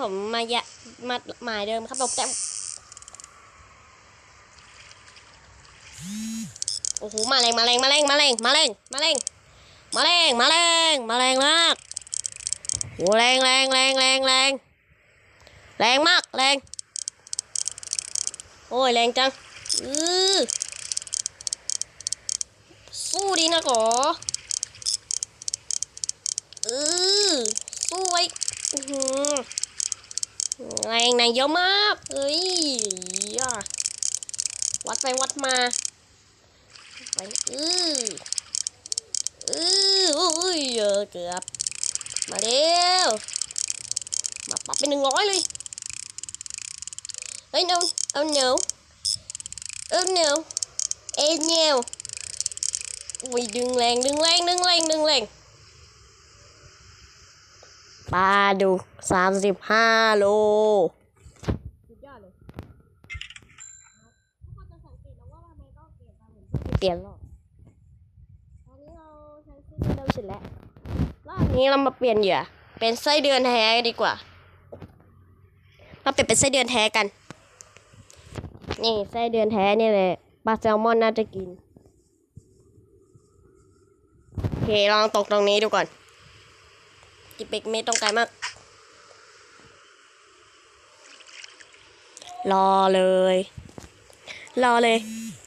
ผมมายะมาหมายเดิมครับผมแต่โอ้โหมาแรงมาแรงมาแรงมาแรงมาแรงมาแรงมาแรงมาแรงมาแรงมากโอ้แรงแรงแรงแรงแรงแรงมากแรงโอ้ยแรงจังอือสู้ดีนะกออือสู้ไว้อือ แรงแรงเยอะมากเอ้ยอะวัดไปวัดมาไปอืออืออุ้ยเออเกือบมาเร็วมาปรับเป็นหนึ่งร้อยเลยเฮ้ย no oh no oh no เอ็นเนวอุ้ยดึงแรงดึงแรงดึงแรงดึงแรง ปลาดุกสามสิบห้าโลสุดยอดเลยเปลี่ยนหรอตอนนี้เราใช้ไส้เดือนเสร็จแล้วรอบนี้เรามาเปลี่ยนเหยื่อ เป็นไส้เดือนแท้ดีกว่า เราเปลี่ยนเป็นไส้เดือนแท้กัน นี่ไส้เดือนแท้นี่เลยปลาแซลมอนน่าจะกิน โอเค ลองตกตรงนี้ดูก่อน จิบเบกไม่ต้องไกลมาก รอเลย รอเลย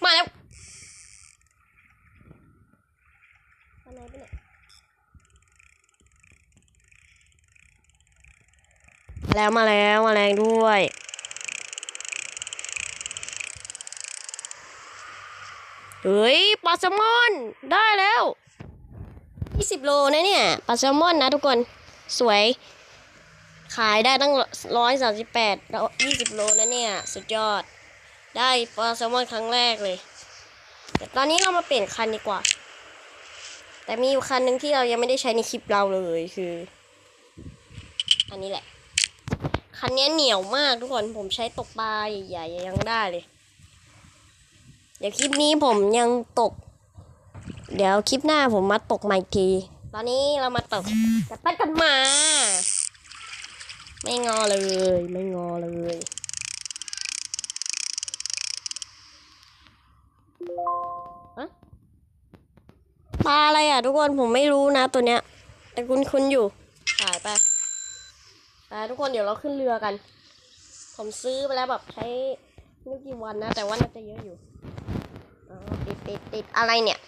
มาแล้วแล้วมาแล้วมาแรงด้วยเฮ้ยปลาแซลมอน ได้แล้ว 20 โลนะเนี่ยปลาแซลมอนนะทุกคน สวย ขายได้ตั้ง138แล้ว20โลนะเนี่ย สุดยอด ได้ปลาแซลมอนครั้งแรกเลย แต่ตอนนี้เรามาเปลี่ยนคันดีกว่า แต่มีอยู่คันหนึ่งที่เรายังไม่ได้ใช้ในคลิปเราเลยคือ อันนี้แหละ คันนี้เหนียวมากทุกคน ผมใช้ตกปลาใหญ่ๆยังได้เลย เดี๋ยวคลิปนี้ผมยังตก เดี๋ยวคลิปหน้าผมมาตกใหม่อีกที ตอนนี้เรามาตกกระตัดกันมา ไม่งอเลย ไม่งอเลยอะปลาอะไรอะ ทุกคนผมไม่รู้นะตัวเนี้ย แต่คุณคุณอยู่ถ่ายไปไปทุกคนเดี๋ยวเราขึ้นเรือกัน ผมซื้อไปแล้วแบบใช้ไม่กี่วันนะ แต่ว่าน่าจะเยอะอยู่ติดติดติดอะไรเนี่ย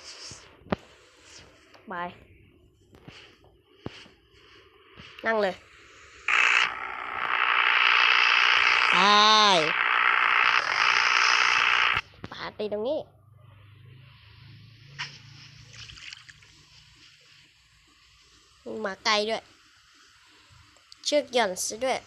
บาย นั่งเลยไปปาตีตรงนี้มีหมาไกลด้วย เชือกหย่อนซะด้วย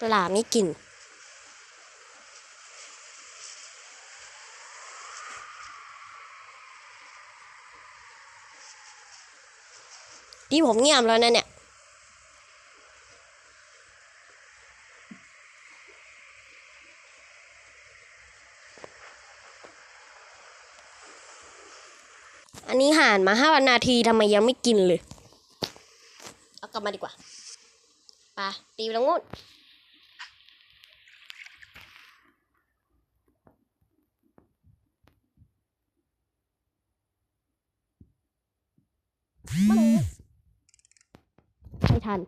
ปลาไม่กินที่ผมเงียบแล้วนะเนี่ย อันนี้ห่านมาห้านาทีทำไมยังไม่กินเลย เอากลับมาดีกว่า ไปตีไปตรงนู้น มาเลยไม่ทัน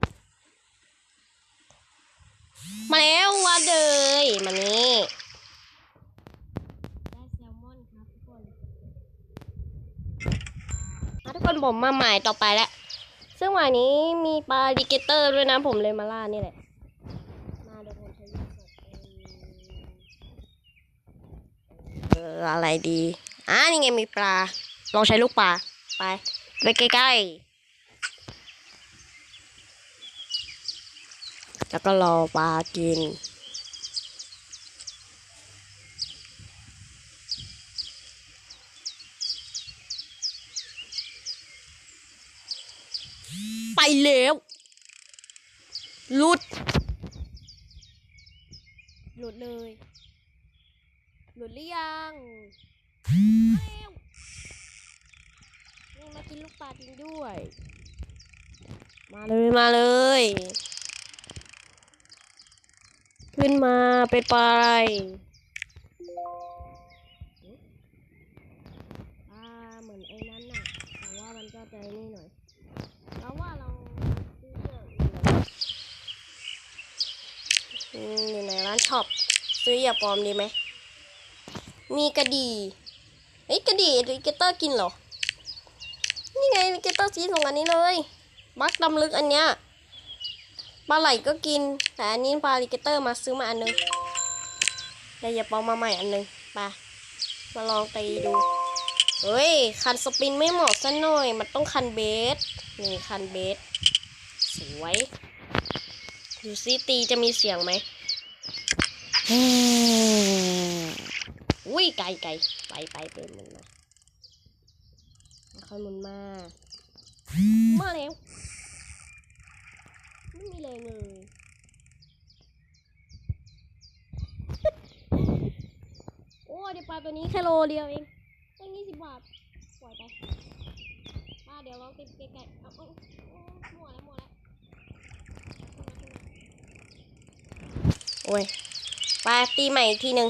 มาแล้วว่าเลยมานี่ได้แซลมอนครับทุกคนทุกคนผมมาใหมายต่อไปแล้ว ซึ่งหมายนี้มีปลาดิเกเตอร์ด้วยนะผมเลยมาล่านี่แหละมาเดี๋ยวผมใช้ลูกศรเอออะไรดีอ่านี่ไงมีปลา ลองใช้ลูกปลา ไป ไปใกล้ๆ แล้วก็รอปลากิน ไปแล้วหลุดหลุดเลยหลุดหรือยังแล้วนี่มากินลูก ปลาจริงด้วย มาเลยมาเลย ขึ้นมาไปไปอ่าเหมือนไอ้นั้นน่ะแต่ว่ามันก็ใจนี่หน่อยแล้วว่าเราซื้อเยอะอยู่นะอืมอยู่ในร้านช็อปซื้อเหยื่อปลอมดีไหมมีกระดี่เฮ้ยกระดี่ลิเกเตอร์กินเหรอ นี่ไงลิเกเตอร์ซีสองอันนี้เลยบักดำลึกอันเนี้ยปลาไหลก็กิน แต่อันนี้ปลาลิเกเตอร์มาซื้อมาอันนึงได้เหยื่อปลอมมาใหม่อันนึงไปมาลองตีดูเฮ้ย คันสปินไม่เหมาะซะหน่อย มันต้องคันเบส นี่คันเบส สวยดูซิตีจะมีเสียงไหมอุ้ยไกลไกลไปไปเป็นมันมา ค่อยหมุนมา มาแล้วไม่มีแรงเลยโอ้เดี๋ยวปลาตัวนี้แค่โลเดียวเองตั้งยี่สิบบาทปล่อยไปป้าเดี๋ยวลองติดไกลๆเอาเอาเอามั่วแล้วหมั่วแล้วโอ้ยไปตีใหม่อีกทีหนึ่ง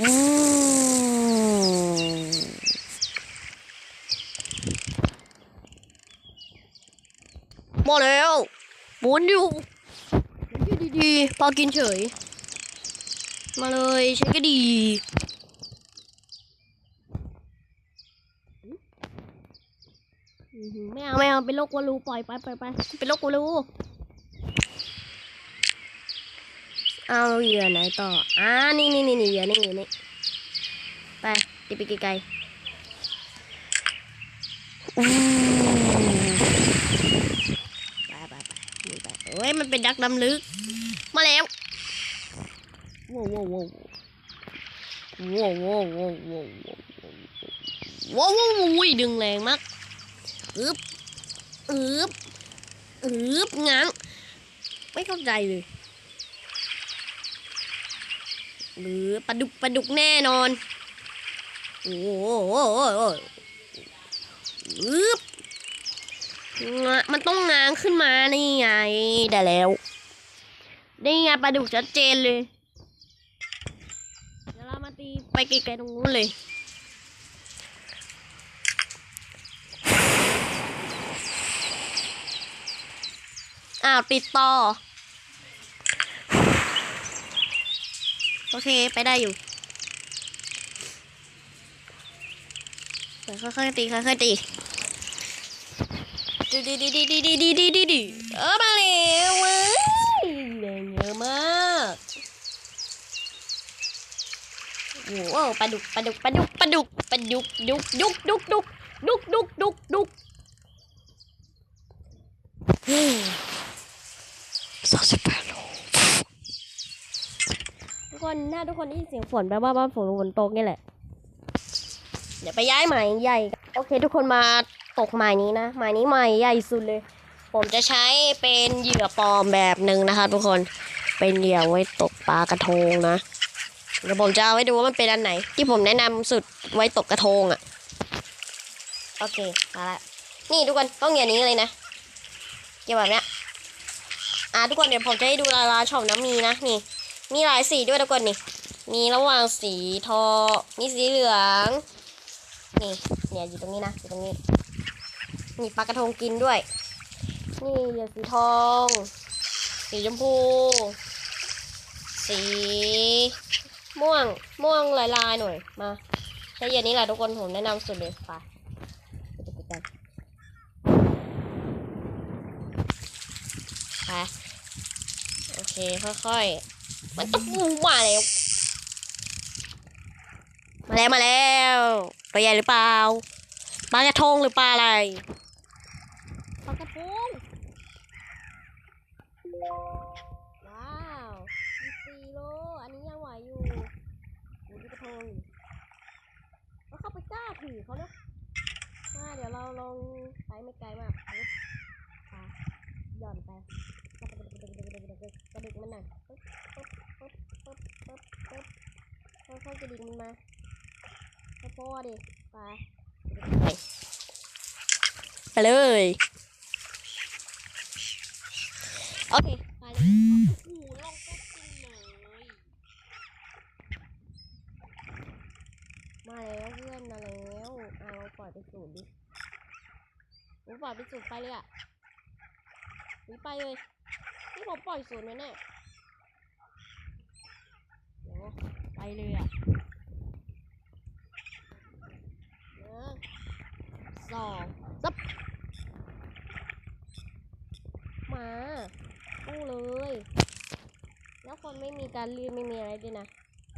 อืมมาแล้วห มุนอยู่หมุนอยู่ดีๆพอกินเฉย มาเลยใช้ก็ดีอื้อหือไม่เอาไม่เอาเป็นโรควัวรูปล่อยไปปล่อยไปเป็นโรควัวรูเอาเหยื่อไหนต่ออ่านี่นี่นี่นี่เหยื่อนี่เหยื่อนี่ไปตีไปไกลๆอู้ไปไปไปนี่ไป เอ้ยมันเป็นดักดำลึก มาแล้วว้าวว้าวว้าวว้าวว้าวว้าวว้าวว้าวว้าวว้าวว้าวดึงแรงมากอึบอึบอึบง้าง ไม่เข้าใจเลยหรือปลาดุกปลาดุกแน่นอน โอ้โหอึบงะ มันต้องง้างขึ้นมานี่ไงได้แล้วนี่ไงปลาดุกชัดเจนเลยเดี๋ยวเรามาตีไปไกลๆตรงนู้นเลยอ้าวติดต่อ โอเคไปได้อยู่ค่อยๆตีค่อยๆตี ดีดีดีดีดีดีดีดีดีดีเออมาแล้วเว้ยแรงเยอะมากโอ้โหปลาดุกปลาดุกปลาดุกปลาดุกปลาดุกดุกดุกดุกดุกดุกดุกดุกดุกสามสิบแปดโลทุกคนหน้าทุกคนได้ยินเสียงฝนแปลว่าบ้านฝนฝนตกนี่แหละ เดี๋ยวไปย้ายใหมายใหญ่ โอเคทุกคนมา ตกหมายนี้นะหมายนี้หมายใหญ่สุดเลย ผมจะใช้เป็นเหยื่อปลอมแบบหนึ่งนะคะ ทุกคนเป็นเหยื่อไว้ตกปลากระทงนะเดี๋ยวผมจะเอาไว้ดูว่ามันเป็นอันไหน ที่ผมแนะนำสุดไว้ตกกระทงอะ่ะโอเคมาละนี่ทุกคนต้องอย่างนี้เลยนะเกี่ยวแบบเนี้ยอะทุกคนเดี๋ยวผมจะให้ดูลายลาช็อปนะมีนะนี่ มีหลายสีด้วยทุกคนนี่ มีระหว่างสีทองมีสีเหลือง นี่เนี่ยอยู่ตรงนี้นะอยู่ตรงนี้ มีปลากระทงกินด้วย นี่เหลือสีทอง สีชมพู สี ม่วง ม่วงลายลายๆหน่อย มาใช้เยื่อนี้แหละทุกคนผมแนะนำสุดเลยไปไปกันไปโอเค ค่อยๆ มันต้องปูมาแล้ว มาแล้ว มาแล้วตัวใหญ่หรือเปล่าปลากระทงหรือปลาอะไร เขาเนาะมาเดี๋ยวเราลงไปไม่ไกลมากขาหย่อนไปกระดึกมันหน่อยปึ๊บปึ๊บปึ๊บปึ๊บปึ๊บปึ๊บค่อยๆกระดิกมันมาพ่อดิไปไปเลย โอเค ไปเลยโอ้โหลงก็จริงเลย มาแล้วเพื่อนมาแล้วเอาปล่อยไปสูดดิผมปล่อยไปสูดไปเลยอะนี่ไปเลยนี่ผมปล่อยสูดไว้แน่เดี๋ยวไปเลยอะหนึ่งสองซับมาตู้เลย แล้วคนไม่มีการรีดไม่มีอะไรด้วยนะ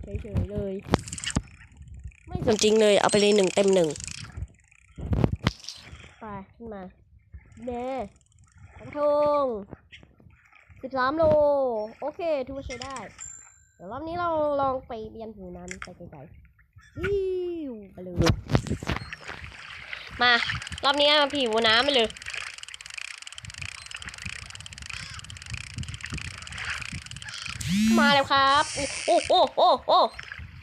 เฉยๆเลย ไม่สมจริงเลย เอาไปเลยหนึ่งเต็มหนึ่ง ขึ้นมาเน่กระทงสิบสามโล โอเคถือว่าใช้ได้ เดี๋ยวรอบนี้เราลองไปเรียนหูน้ำไปไกลๆวิวไปเลยมา รอบนี้ผิวน้ำไปเลยมาแล้วครับ โอ้โอ้โอ้โอ้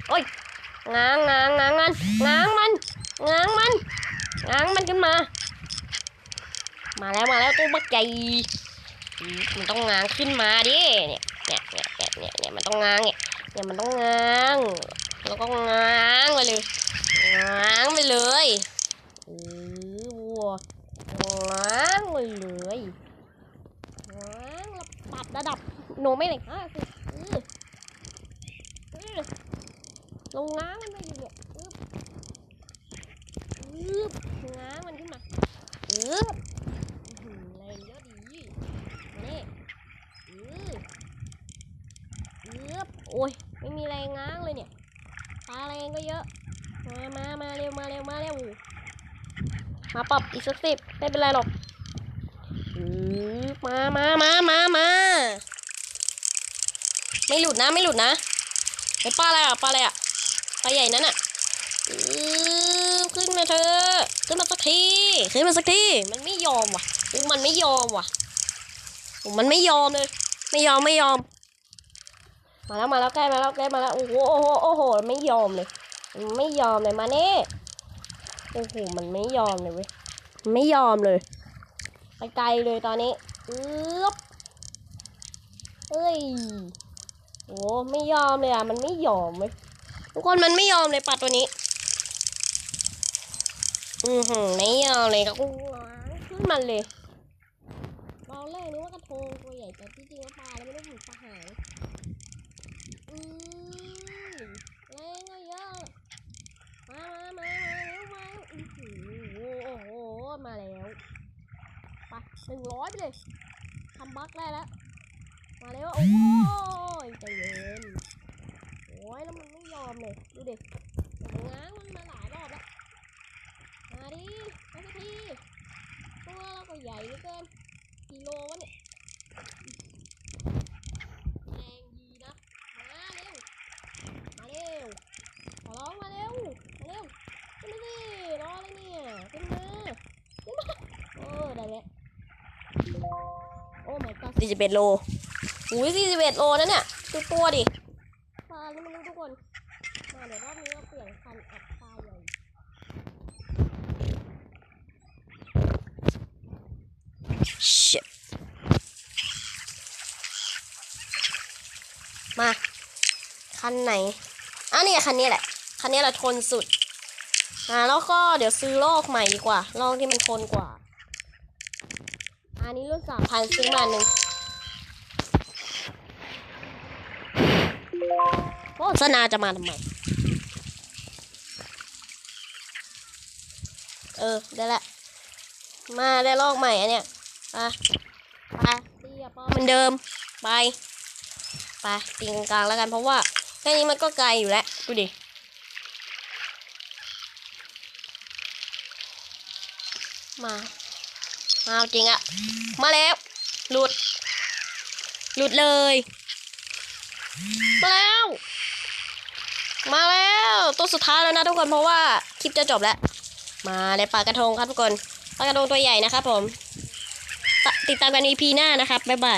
โอ้ยง้างง้างง้างมันง้างมันง้างมันง้างมันขึ้นมา มาแล้วมาแล้วตู้บักใหญ่มันต้องง้างขึ้นมาดิเนี่ยเนี่ยเนี่ยเนี่ยเนี่ยเนี่ยมันต้องง้างเนี่ยเนี่ยมันต้องง้างแล้วก็ง้างไปเลยง้างไปเลยเออวัวง้างไปเลยง้างแล้วปรับระดับหนูไม่เลยห้าสิบเออเออ ลงง้างมันไปอยู่เนี่ยอึ๊บอึ๊บง้างมันขึ้นมาอึ๊บอื้อหือแรงเยอะดีนี่อึ๊บอึ๊บโอ้ย ไม่มีแรงง้างเลยเนี่ยปลาแรงก็เยอะ มามามาเร็ว มาเร็ว มาเร็ว มาปรับอีกสักสิบไม่เป็นไรหรอกมามามามามาไม่หลุดนะไม่หลุดนะไอ้ปลาอะไรอะปลาอะไรอะปลาใหญ่นั่นอะอขึ้นมาเถอขึ้นมาสักทีขึ้นมาสักทีมันไม่ยอมว่ะมันไม่ยอมว่ะมันไม่ยอมเลย ไม่ยอมไม่ยอม มาแล้วมาแล้วใกล้มาแล้วใกล้มาแล้วโอ้โหโอ้โหโอ้โหไม่ยอมเลย ไม่ยอมเลยมาเน่ โอ้โห มันไม่ยอมเลยเว้ย ไม่ยอมเลย ไปไกลเลยตอนนี้อึ๊บเอ้ย โอ้ไม่ยอมเลยอะ มันไม่ยอมเว้ย ทุกคนมันไม่ยอมเลยปลาตัวนี้ อือหือไม่ยอมเลยก็ง้างขึ้นมันเลยตอนแรกนึกว่ากระทงตัวใหญ่แต่ที่จริงแล้วปลาแล้วไม่ได้ถึงปลาหางอืมแรงก็เยอะมามามามาเร็วมาเร็วอื้อหือโอ้โห มาแล้วไป หนึ่งร้อยไปเลยทำบั๊กได้แล้ว มาเล้วโอ้ยใจเย็นโอ้ยแล้วมันไม่ยอมเลย ดูดิมันง้างมันมาหลายรอบแล้ว มาดิมาสักที ตัวเราก็ใหญ่เหลือเกินกิโลวะเนี่ยแรงดีนะ มาเร็ว มาเร็ว ขอร้องมาเร็ว มาเร็วขึ้นมาสิรออะไรเนี่ยขึ้นมาขึ้นมาโอ้ได้แล้วโอ้ my god 41โลอุ้ย41โลนะเนี่ยตัวตัวดิปลานี่ไม่รู้ทุกคน มาเดี๋ยวรอบนี้เราเปลี่ยนคันอัดปลาใหญ่ชิบมา คันไหนอะเนี่ยคันนี้แหละ คันนี้แหละทนสุดอ่าแล้วก็เดี๋ยวซื้อลอกใหม่ดีกว่าลอกที่มันทนกว่า อันนี้รุ่นสามพันซื้อมาหนึ่ง โฆษณาจะมาทำไม เออ ได้ละ มาได้ลอกใหม่อันเนี้ยไปไปตีอะปอเหมือนเดิม ไป ไปตีกลางๆแล้วกันเพราะว่าแค่นี้มันก็ไกลอยู่แล้ว ดูดิมา มาเอาจริงอะ มาแล้ว หลุด หลุดเลย มาแล้ว มาแล้วตัวสุดท้ายแล้วนะทุกคนเพราะว่าคลิปจะจบแล้ว มาในปลากระทงครับทุกคนปลากระทงตัวใหญ่นะครับผม ติดตามกัน EP หน้านะครับบ๊ายบาย